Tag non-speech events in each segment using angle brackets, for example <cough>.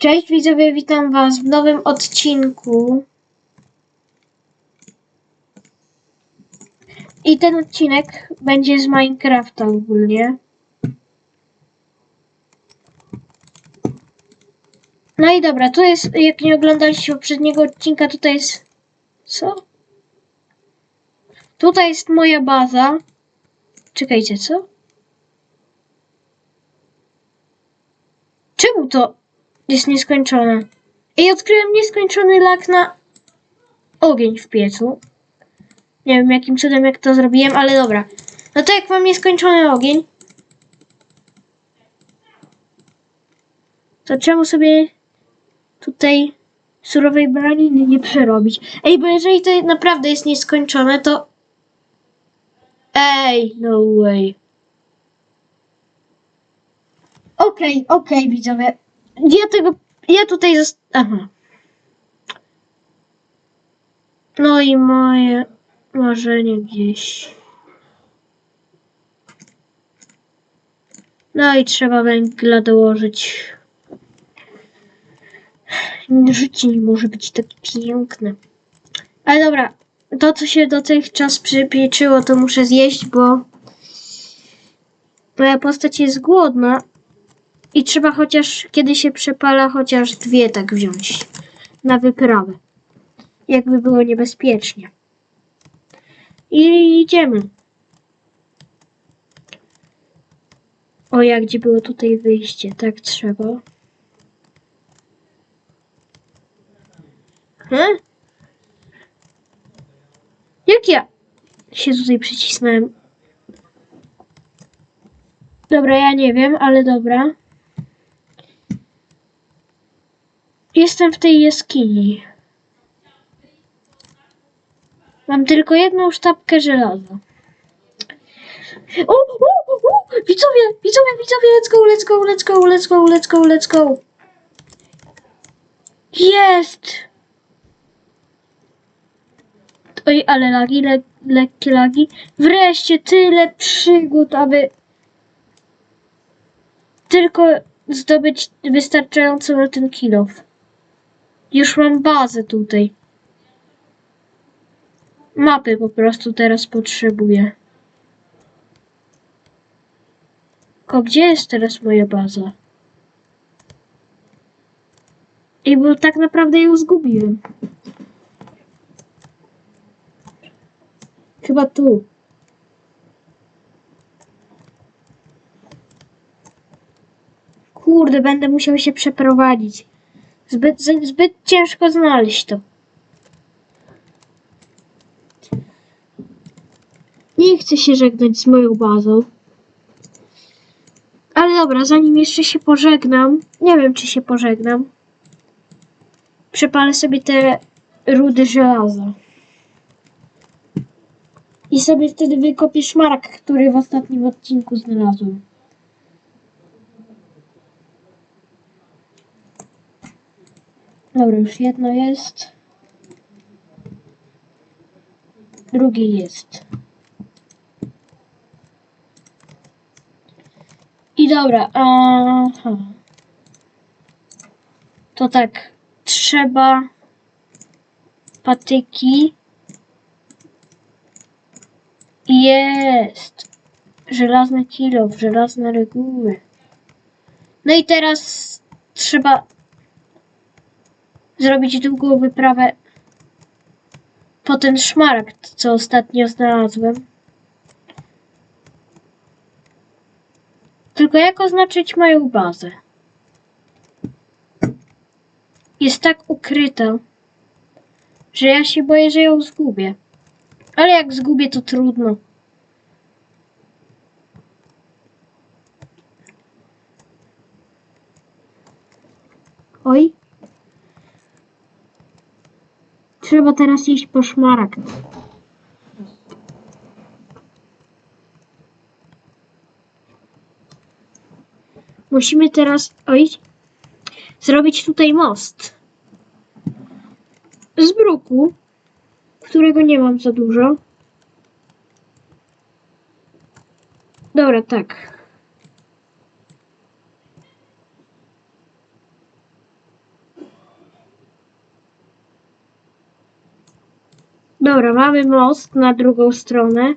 Cześć widzowie, witam was w nowym odcinku. I ten odcinek będzie z Minecrafta ogólnie. No i dobra, tu jest, jak nie oglądaliście poprzedniego odcinka, tutaj jest... Co? Tutaj jest moja baza. Czekajcie, co? Czemu to jest nieskończone? I odkryłem nieskończony lak na ogień w piecu. Nie wiem jakim cudem jak to zrobiłem, ale dobra. No to jak mam nieskończony ogień, to czemu sobie tutaj surowej baraniny nie przerobić? Ej, bo jeżeli to naprawdę jest nieskończone, to... Ej, no way. Okej, okej, widzowie. Ja tego. Ja tutaj zost... Aha. No i moje marzenie gdzieś. No i trzeba węgla dołożyć. Życie nie może być takie piękne. Ale dobra, to co się dotychczas przypieczyło, to muszę zjeść, bo moja postać jest głodna. I trzeba chociaż, kiedy się przepala, chociaż dwie tak wziąć na wyprawę. Jakby było niebezpiecznie. I idziemy. O, jak gdzie było tutaj wyjście? Tak trzeba. He? Jak ja się tutaj przycisnąłem? Dobra, ja nie wiem, ale dobra. Jestem w tej jaskini. Mam tylko jedną sztabkę żelaza. O, o, o, widzowie, widzowie, widzowie, let's go, let's go, let's go, let's go, let's go, let's go. Jest! Oj, ale lagi, le, lekkie lagi. Wreszcie tyle przygód, aby tylko zdobyć wystarczająco na ten kilof. Już mam bazę tutaj. Mapy po prostu teraz potrzebuję. Ko, gdzie jest teraz moja baza? I bo tak naprawdę ją zgubiłem. Chyba tu. Kurde, będę musiał się przeprowadzić. Zbyt, zbyt ciężko znaleźć to. Nie chcę się żegnać z moją bazą. Ale dobra, zanim jeszcze się pożegnam, nie wiem czy się pożegnam, przepalę sobie te rudy żelaza. I sobie wtedy wykopię szmaragd, który w ostatnim odcinku znalazłem. Dobra, już jedno jest. Drugie jest. I dobra, aha. To tak, trzeba patyki. Jest. Żelazne kilo, żelazne reguły. No i teraz trzeba zrobić długą wyprawę po ten szmaragd, co ostatnio znalazłem. Tylko jak oznaczyć moją bazę? Jest tak ukryta, że ja się boję, że ją zgubię. Ale jak zgubię, to trudno. Oj. Trzeba teraz iść po szmaragd. Musimy teraz, oj, zrobić tutaj most. Z bruku, którego nie mam za dużo. Dobra, tak. Dobra, mamy most na drugą stronę.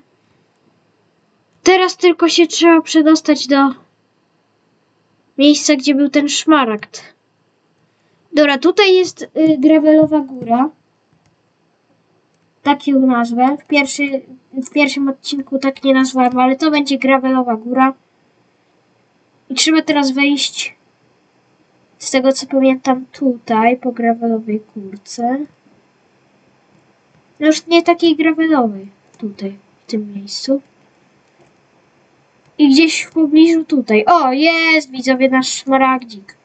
Teraz tylko się trzeba przedostać do miejsca, gdzie był ten szmaragd. Dobra, tutaj jest y, gravelowa góra. Tak ją nazwę. W, pierwszy, w pierwszym odcinku tak nie nazwałem, ale to będzie gravelowa góra. I trzeba teraz wejść z tego co pamiętam tutaj po gravelowej górce. No już nie takiej gravelowej tutaj, w tym miejscu. I gdzieś w pobliżu tutaj. O, jest, widzowie, nasz szmaragdzik.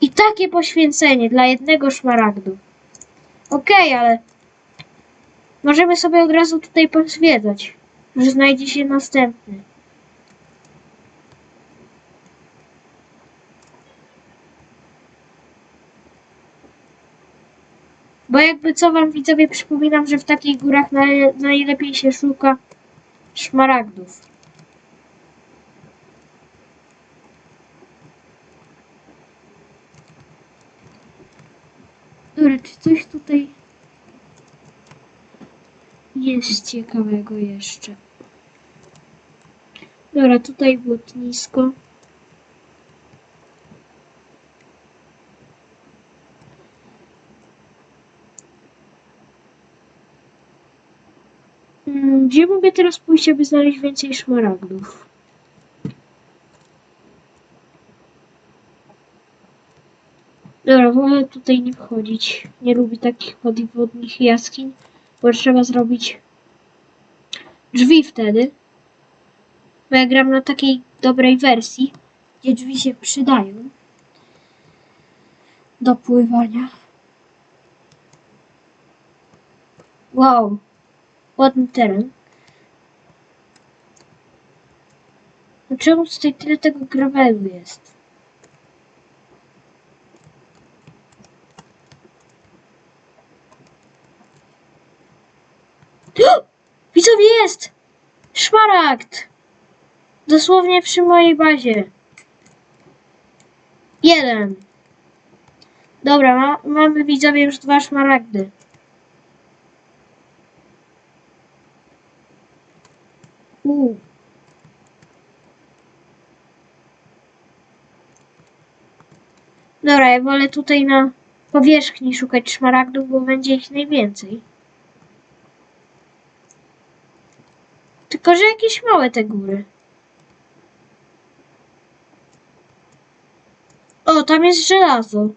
I takie poświęcenie dla jednego szmaragdu. Okej, ale możemy sobie od razu tutaj pozwiedzać, że znajdzie się następny. Bo jakby co wam widzowie przypominam, że w takich górach naj, najlepiej się szuka szmaragdów. Dobra, czy coś tutaj jest ciekawego jeszcze? Dobra, tutaj błotnisko. Gdzie mogę teraz pójść, aby znaleźć więcej szmaragdów? Dobra, wolę tutaj nie wchodzić. Nie lubię takich podwodnych jaskiń, bo trzeba zrobić drzwi wtedy. Bo ja gram na takiej dobrej wersji, gdzie drzwi się przydają do pływania. Wow, ładny teren. No czemu tutaj tyle tego gravelu jest? <gasps> Widzowie jest! Szmaragd! Dosłownie przy mojej bazie. Jeden. Dobra, ma, mamy widzowie już dwa szmaragdy. U. Dobra, ja wolę tutaj na powierzchni szukać szmaragdów, bo będzie ich najwięcej. Tylko, że jakieś małe te góry. O, tam jest żelazo.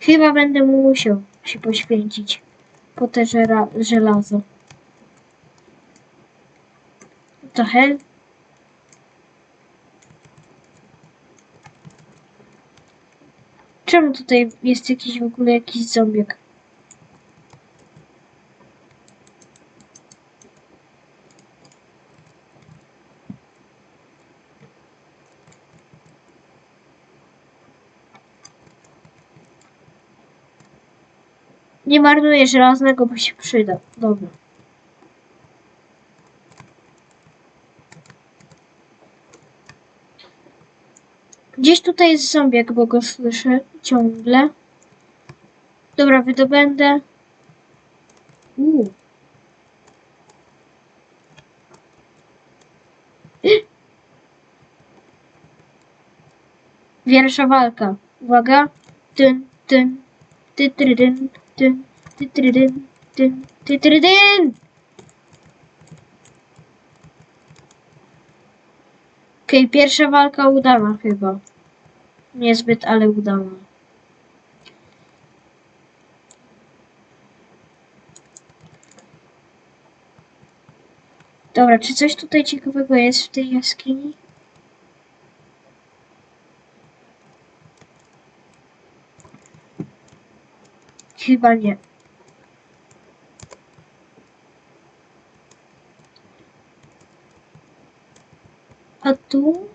Chyba będę musiał się poświęcić po te żelazo. To hel. Czemu tutaj jest jakiś w ogóle jakiś zombiak? Nie marnuję żelaznego, bo się przyda. Dobra. Gdzieś tutaj jest zombiak, bo go słyszę ciągle. Dobra, wydobędę. Uuu. Pierwsza walka. Uwaga. Tyn, tyn, tytrydyn, tyn, tytrydyn, tyn, tytrydyn! Okej, pierwsza walka udana chyba. Niezbyt, ale udana. Dobra, czy coś tutaj ciekawego jest w tej jaskini? Chyba nie. A tu?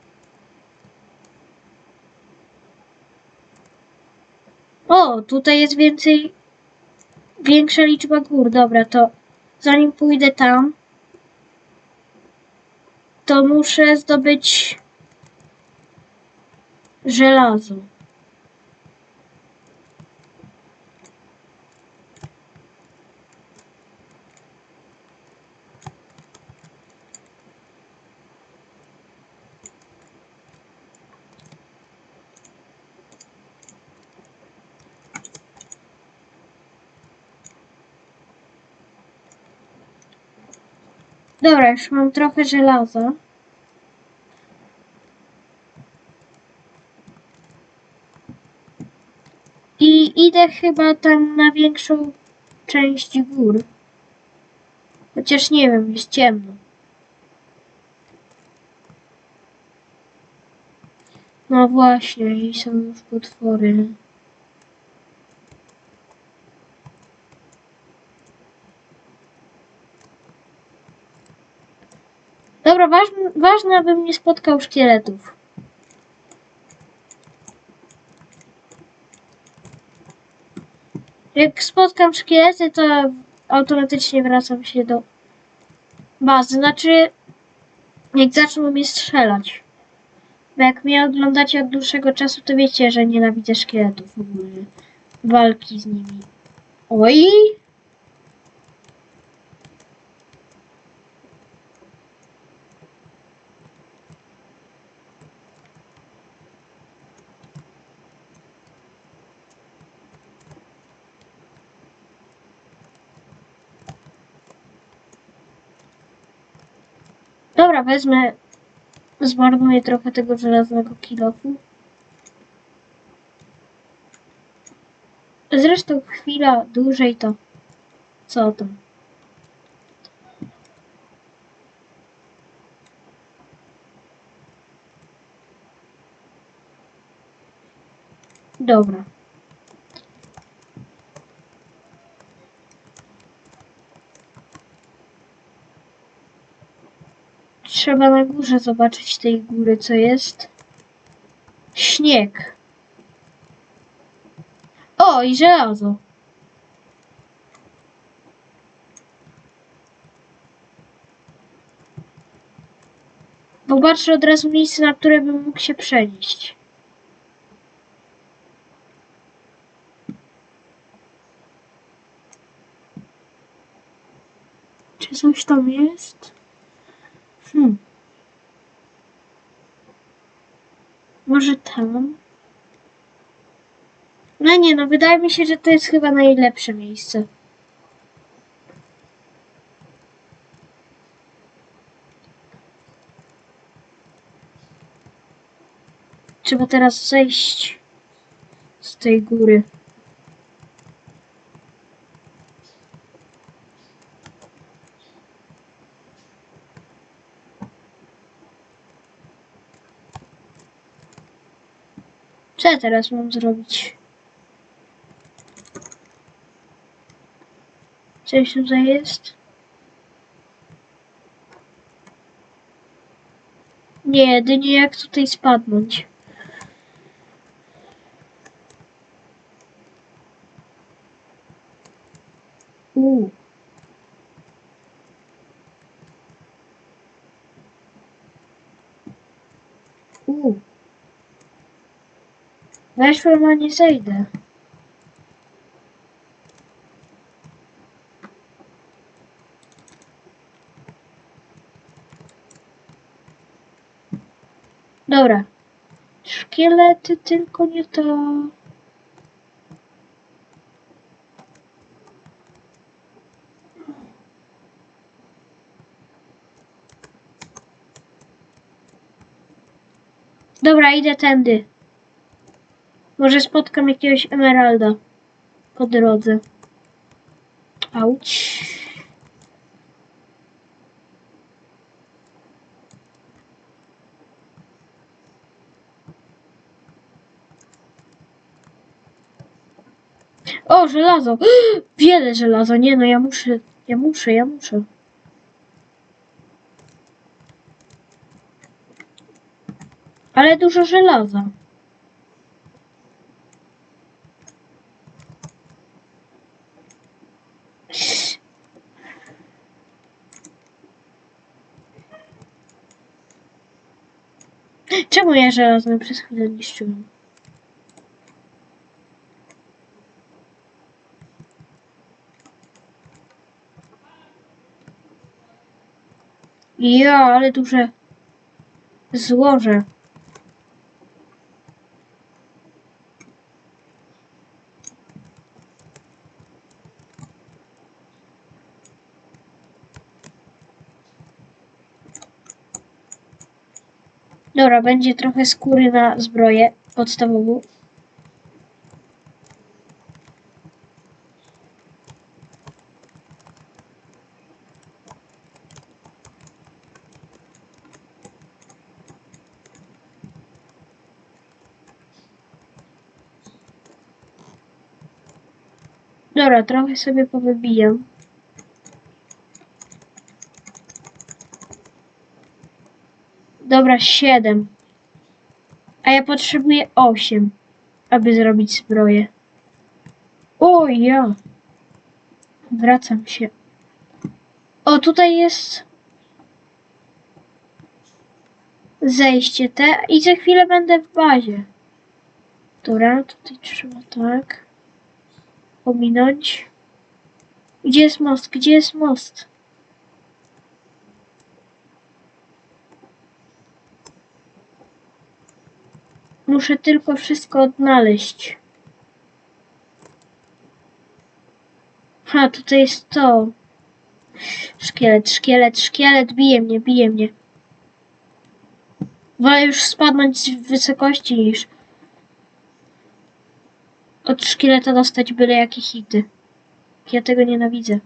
O, tutaj jest więcej, większa liczba gór. Dobra, to zanim pójdę tam, to muszę zdobyć żelazo. Dobra, już mam trochę żelaza. I idę chyba tam na większą część gór. Chociaż nie wiem, jest ciemno. No właśnie, i są już potwory. Dobra, ważne, ważne, abym nie spotkał szkieletów. Jak spotkam szkielety, to automatycznie wracam się do bazy. Znaczy, jak zaczną mnie strzelać. Bo jak mnie oglądacie od dłuższego czasu, to wiecie, że nienawidzę szkieletów ogólnie. Walki z nimi. Oj! Dobra, wezmę. Zmarnuję trochę tego żelaznego kilofu. Zresztą chwila dłużej to. Co tam? Dobra. Trzeba na górze zobaczyć tej góry, co jest. Śnieg. O, i żelazo. Popatrzę od razu miejsce, na które bym mógł się przenieść. Czy coś tam jest? Hmm. Może tam? No nie, no wydaje mi się, że to jest chyba najlepsze miejsce. Trzeba teraz zejść z tej góry. Teraz mam zrobić? Coś tutaj jest? Nie, jedynie jak tutaj spadnąć. U. Weszłem, a nie zejdę. Dobra. Szkielety, tylko nie to. Dobra, idę tędy. Może spotkam jakiegoś emeralda po drodze. Auć. O, żelazo! <gasps> Wiele żelaza. Nie no, ja muszę, ja muszę, ja muszę. Ale dużo żelaza. Czemu ja żelazne przez chwilę niszczyłem? Ja, ale duże złoże. Dobra, będzie trochę skóry na zbroję podstawową. Dobra, trochę sobie powybijam. Dobra, 7. A ja potrzebuję 8, aby zrobić zbroję. O ja. Wracam się. O, tutaj jest zejście te i za chwilę będę w bazie. Dobra, tutaj trzeba tak ominąć. Gdzie jest most? Gdzie jest most? Muszę tylko wszystko odnaleźć. Ha, tutaj jest to. Szkielet, szkielet, szkielet, bije mnie, bije mnie. Wolę już spadnąć z wysokości niż od szkieleta dostać byle jakie hity. Ja tego nienawidzę.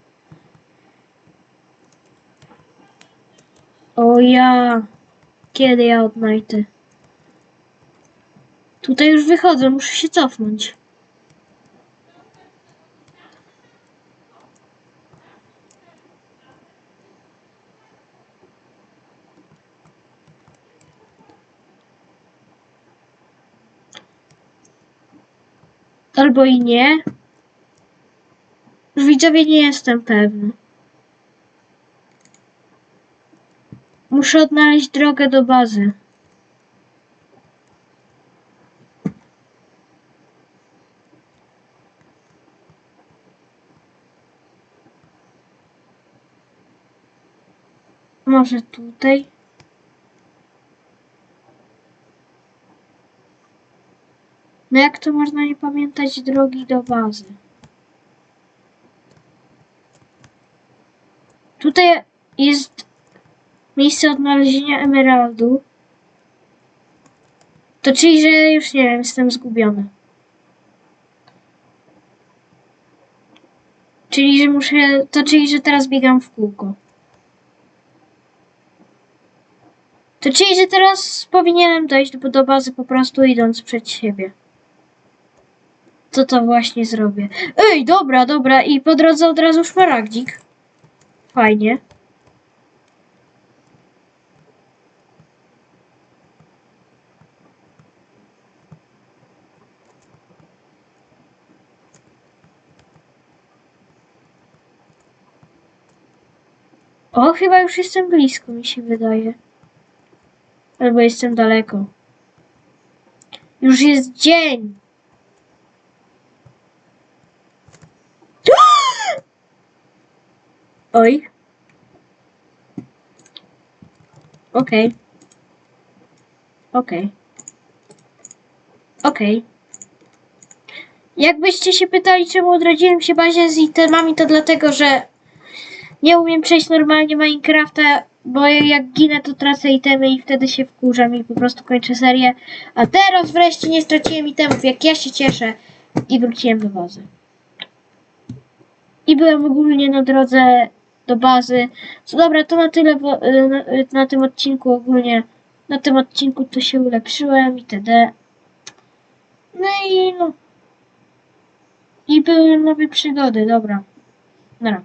O ja. Kiedy ja odnajdę? Tutaj już wychodzę, muszę się cofnąć. Albo i nie. Widzowie nie jestem pewny. Muszę odnaleźć drogę do bazy. Może tutaj? No jak to można nie pamiętać drogi do bazy? Tutaj jest miejsce odnalezienia emeraldu. To czyli, że już nie wiem, jestem zgubiony. Czyli, że muszę. To czyli, że teraz biegam w kółko. To czyli, że teraz powinienem dojść do, bazy po prostu idąc przed siebie. To to właśnie zrobię. Ej, dobra, dobra. I po drodze od razu szmaragdzik. Fajnie. O, chyba już jestem blisko, mi się wydaje. Albo jestem daleko. Już jest dzień. <gasps> Oj. Okej. Okej. Okej. Jakbyście się pytali, czemu odrodziłem się bazie z itemami, to dlatego, że nie umiem przejść normalnie Minecrafta, bo jak ginę, to tracę itemy i wtedy się wkurzam i po prostu kończę serię. A teraz wreszcie nie straciłem itemów, jak ja się cieszę. I wróciłem do bazy. I byłem ogólnie na drodze do bazy. Co dobra, to na tyle wo- na, na tym odcinku ogólnie. Na tym odcinku to się ulepszyłem itd. No i no. I były nowe przygody, dobra. Dobra.